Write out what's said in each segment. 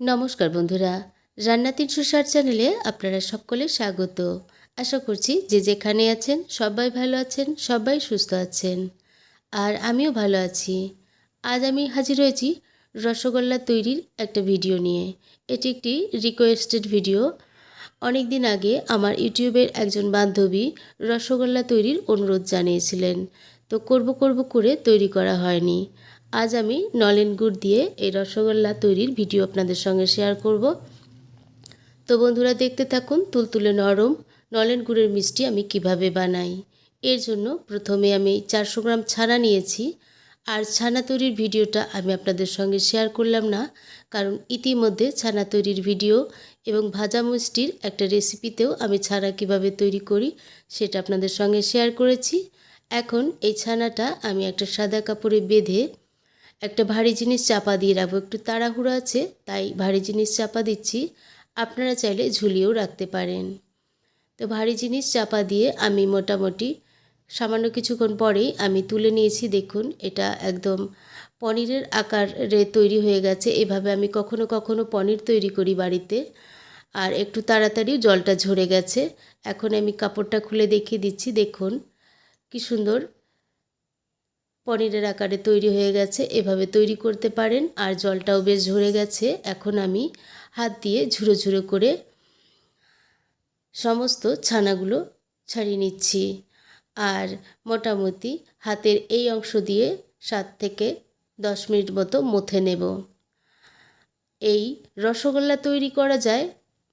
নমস্কার বন্ধুরা, রান্না তিনশো ষাট চ্যানেলে আপনারা সকলে স্বাগত। আশা করছি যে যেখানে আছেন সবাই ভালো আছেন, সবাই সুস্থ আছেন, আর আমিও ভালো আছি। আজ আমি হাজির হয়েছি রসগোল্লা তৈরির একটা ভিডিও নিয়ে। এটি একটি রিকোয়েস্টেড ভিডিও অনেক দিন আগে আমার ইউটিউবের একজন বান্ধবী রসগোল্লা তৈরির অনুরোধ জানিয়েছিলেন। তো করব করব করে তৈরি করা হয়নি। আজ আমি নলেন গুড় দিয়ে এই রসগোল্লা তৈরির ভিডিও আপনাদের সঙ্গে শেয়ার করব। তো বন্ধুরা, দেখতে থাকুন তুলতুলে নরম নলেন গুড়ের মিষ্টি আমি কীভাবে বানাই। এর জন্য প্রথমে আমি চারশো গ্রাম ছানা নিয়েছি। আর ছানা তৈরির ভিডিওটা আমি আপনাদের সঙ্গে শেয়ার করলাম না, কারণ ইতিমধ্যে ছানা তৈরির ভিডিও এবং ভাজা মিষ্টির একটা রেসিপিতেও আমি ছানা কীভাবে তৈরি করি সেটা আপনাদের সঙ্গে শেয়ার করেছি। এখন এই ছানাটা আমি একটা সাদা কাপড়ে বেঁধে একটা ভারী জিনিস চাপা দিয়ে রাখব। একটু তাড়াহুড়ো আছে, তাই ভারী জিনিস চাপা দিচ্ছি। আপনারা চাইলে ঝুলিয়েও রাখতে পারেন। তো ভারী জিনিস চাপা দিয়ে আমি মোটামুটি সামান্য কিছুক্ষণ পরেই আমি তুলে নিয়েছি। দেখুন, এটা একদম পনিরের আকারে তৈরি হয়ে গেছে। এভাবে আমি কখনো কখনো পনির তৈরি করি বাড়িতে। আর একটু তাড়াতাড়ি জলটা ঝরে গেছে। এখন আমি কাপড়টা খুলে দেখিয়ে দিচ্ছি। দেখুন, কি সুন্দর পনিরের আকারে তৈরি হয়ে গেছে, এভাবে তৈরি করতে পারেন। আর জলটাও বেশ ঝরে গেছে। এখন আমি হাত দিয়ে ঝুড়ো ঝুড়ো করে সমস্ত ছানাগুলো ছাড়িয়ে নিচ্ছি। আর মোটামুটি হাতের এই অংশ দিয়ে সাত থেকে দশ মিনিট মতো মথে নেব। এই রসগোল্লা তৈরি করা যায়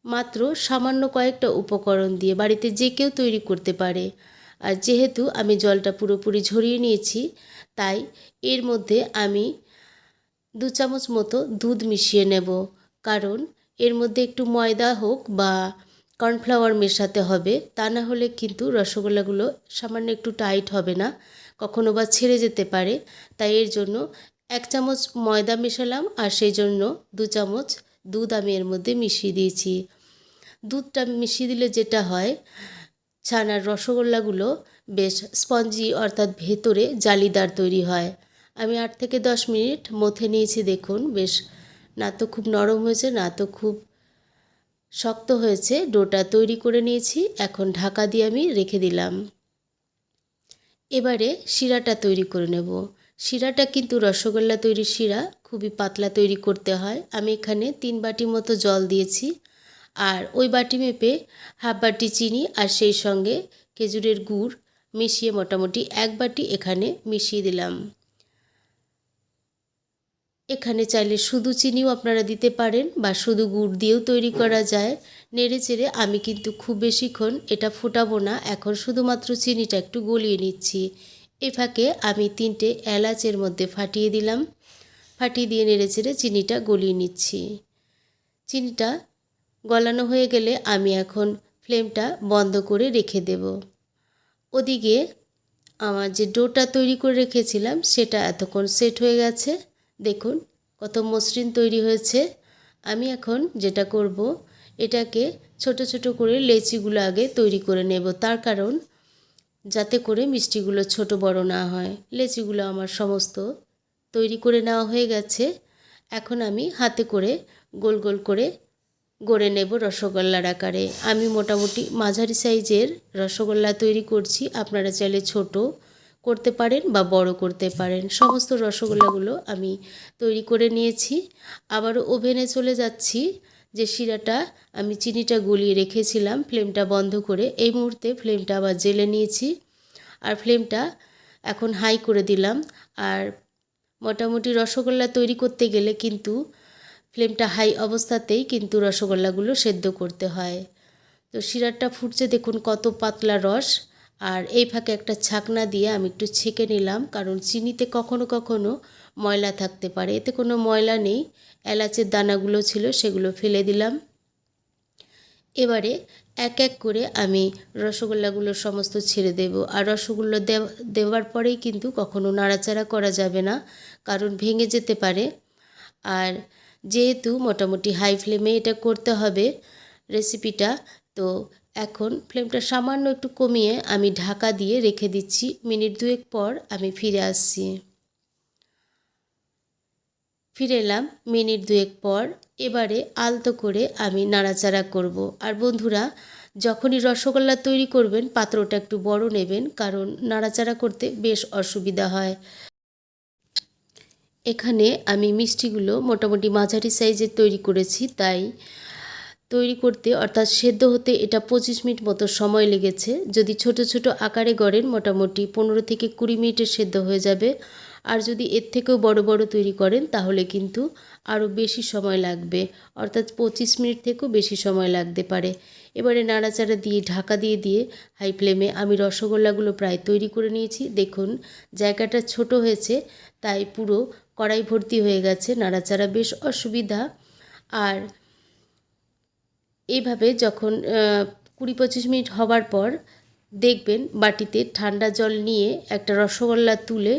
মাত্র সামান্য কয়েকটা উপকরণ দিয়ে বাড়িতে যে কেউ তৈরি করতে পারে। আর যেহেতু আমি জলটা পুরোপুরি ঝরিয়ে নিয়েছি, তাই এর মধ্যে আমি দু চামচ মতো দুধ মিশিয়ে নেব। কারণ এর মধ্যে একটু ময়দা হোক বা কর্নফ্লাওয়ার মেশাতে হবে, তা না হলে কিন্তু রসগোল্লাগুলো সামান্য একটু টাইট হবে না, কখনো বা ছেড়ে যেতে পারে। তাই এর জন্য এক চামচ ময়দা মেশালাম আর সেই জন্য দু চামচ দুধ আমি এর মধ্যে মিশিয়ে দিয়েছি। দুধটা মিশিয়ে দিলে যেটা হয় ছানার রসগোল্লাগুলো বেশ স্পঞ্জি অর্থাৎ ভেতরে জালিদার তৈরি হয়। আমি আট থেকে দশ মিনিট মথে নিয়েছি, দেখুন, বেশ না তো খুব নরম হয়েছে, না তো খুব শক্ত হয়েছে। ডোটা তৈরি করে নিয়েছি, এখন ঢাকা দিয়ে আমি রেখে দিলাম। এবারে শিরাটা তৈরি করে নেব। শিরাটা কিন্তু রসগোল্লা তৈরির শিরা, খুবই পাতলা তৈরি করতে হয়। আমি এখানে তিন বাটি মতো জল দিয়েছি। আর ওই বাটি মেপে হাফ বাটি চিনি আর সেই সঙ্গে খেজুরের গুড় মিশিয়ে মোটামুটি এক বাটি এখানে মিশিয়ে দিলাম। এখানে চাইলে শুধু চিনিও আপনারা দিতে পারেন বা শুধু গুড় দিয়েও তৈরি করা যায়। নেড়ে চেড়ে আমি কিন্তু খুব বেশিক্ষণ এটা ফোটাবো না, এখন শুধুমাত্র চিনিটা একটু গলিয়ে নিচ্ছি। এ ফাঁকে আমি তিনটে এলাচের মধ্যে ফাটিয়ে দিলাম, ফাটিয়ে দিয়ে নেড়ে চেড়ে চিনিটা গলিয়ে নিচ্ছি। চিনিটা গলানো হয়ে গেলে আমি এখন ফ্লেমটা বন্ধ করে রেখে দেব। ওদিকে আমার যে ডোটা তৈরি করে রেখেছিলাম, সেটা এতক্ষণ সেট হয়ে গেছে। দেখুন কত মসৃণ তৈরি হয়েছে। আমি এখন যেটা করব, এটাকে ছোট ছোট করে লেচিগুলো আগে তৈরি করে নেব। তার কারণ যাতে করে মিষ্টিগুলো ছোট বড় না হয়। লেচিগুলো আমার সমস্ত তৈরি করে নেওয়া হয়ে গেছে। এখন আমি হাতে করে গোল গোল করে গড়ে নেব রসগোল্লার আকারে। আমি মোটামুটি মাঝারি সাইজের রসগোল্লা তৈরি করছি। আপনারা চাইলে ছোট করতে পারেন বা বড় করতে পারেন। সমস্ত রসগোল্লাগুলো আমি তৈরি করে নিয়েছি। আবারও ওভেনে চলে যাচ্ছি যে শিরাটা আমি চিনিটা গুলিয়ে রেখেছিলাম, ফ্লেমটা বন্ধ করে। এই মুহূর্তে ফ্লেমটা আবার জেলে নিয়েছি আর ফ্লেমটা এখন হাই করে দিলাম। আর মোটামুটি রসগোল্লা তৈরি করতে গেলে কিন্তু ফ্লেমটা হাই অবস্থাতেই কিন্তু রসগোল্লাগুলো সেদ্ধ করতে হয়। তো শিরাটা ফুটছে দেখুন কত পাতলা রস। আর এই ফাঁকে একটা ছাকনা দিয়ে আমি একটু ছেঁকে নিলাম, কারণ চিনিতে কখনো কখনো ময়লা থাকতে পারে। এতে কোনো ময়লা নেই, এলাচের দানাগুলো ছিল সেগুলো ফেলে দিলাম। এবারে এক এক করে আমি রসগোল্লাগুলো সমস্ত ছেড়ে দেব। আর রসগোল্লা দেওয়ার পরেই কিন্তু কখনো নাড়াচাড়া করা যাবে না, কারণ ভেঙে যেতে পারে। আর যেহেতু মোটামুটি হাই ফ্লেমে এটা করতে হবে রেসিপিটা তো এখন ফ্লেমটা সামান্য একটু কমিয়ে আমি ঢাকা দিয়ে রেখে দিচ্ছি। মিনিট দুয়েক পর আমি ফিরে আসছি। ফিরে এলাম মিনিট দুয়েক পর। এবারে আলতো করে আমি নাড়াচাড়া করব। আর বন্ধুরা, যখনই রসগোল্লা তৈরি করবেন, পাত্রটা একটু বড় নেবেন, কারণ নাড়াচাড়া করতে বেশ অসুবিধা হয়। এখানে আমি মিষ্টিগুলো মোটামুটি মাঝারি সাইজের তৈরি করেছি, তাই তৈরি করতে অর্থাৎ সেদ্ধ হতে এটা পঁচিশ মিনিট মতো সময় লেগেছে। যদি ছোট ছোট আকারে গড়েন, মোটামুটি পনেরো থেকে কুড়ি মিনিটে সেদ্ধ হয়ে যাবে। আর যদি এর থেকেও বড় বড় তৈরি করেন, তাহলে কিন্তু আরও বেশি সময় লাগবে। অর্থাৎ পঁচিশ মিনিট থেকেও বেশি সময় লাগতে পারে। এবারে নাড়াচাড়া দিয়ে, ঢাকা দিয়ে দিয়ে হাই ফ্লেমে আমি রসগোল্লাগুলো প্রায় তৈরি করে নিয়েছি। দেখুন, জায়গাটা ছোট হয়েছে, তাই পুরো কড়াই ভর্তি হয়ে গেছে, নাড়াচাড়া বেশ অসুবিধা। আর এইভাবে যখন কুড়ি পঁচিশ মিনিট হবার পর দেখবেন বাটিতে ঠান্ডা জল নিয়ে একটা রসগোল্লা তুলে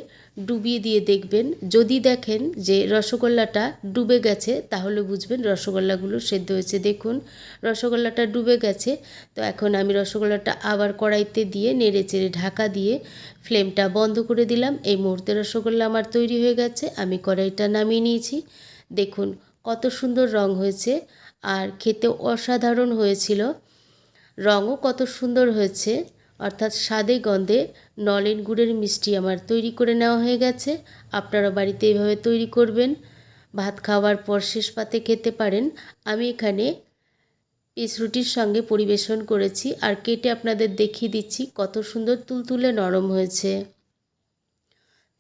ডুবিয়ে দিয়ে দেখবেন। যদি দেখেন যে রসগোল্লাটা ডুবে গেছে, তাহলে বুঝবেন রসগোল্লাগুলো সেদ্ধ হয়েছে। দেখুন, রসগোল্লাটা ডুবে গেছে। তো এখন আমি রসগোল্লাটা আবার কড়াইতে দিয়ে নেড়ে চেড়ে ঢাকা দিয়ে ফ্লেমটা বন্ধ করে দিলাম। এই মুহূর্তে রসগোল্লা আমার তৈরি হয়ে গেছে। আমি কড়াইটা নামিয়ে নিয়েছি। দেখুন, কত সুন্দর রং হয়েছে। আর খেতে অসাধারণ হয়েছিল। রঙও কত সুন্দর হয়েছে। অর্থাৎ স্বাদে গন্ধে নলেন গুড়ের মিষ্টি আমার তৈরি করে নেওয়া হয়ে গেছে। আপনারা বাড়িতে এইভাবে তৈরি করবেন। ভাত খাওয়ার পর শেষ পাতে খেতে পারেন। আমি এখানে পিস রুটির সঙ্গে পরিবেশন করেছি আর কেটে আপনাদের দেখিয়ে দিচ্ছি কত সুন্দর তুলতুলে নরম হয়েছে।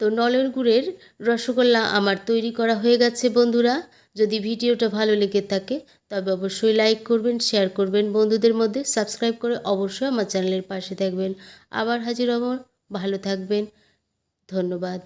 তো নলেন গুড়ের রসগোল্লা আমার তৈরি করা হয়ে গেছে বন্ধুরা। যদি ভিডিওটা ভালো লেগে থাকে, তবে অবশ্যই লাইক করবেন শেয়ার করবেন। বন্ধুদের মধ্যে সাবস্ক্রাইব করে অবশ্যই আমার চ্যানেলের পাশে থাকবেন। আবার হাজির হব। ভালো থাকবেন। ধন্যবাদ।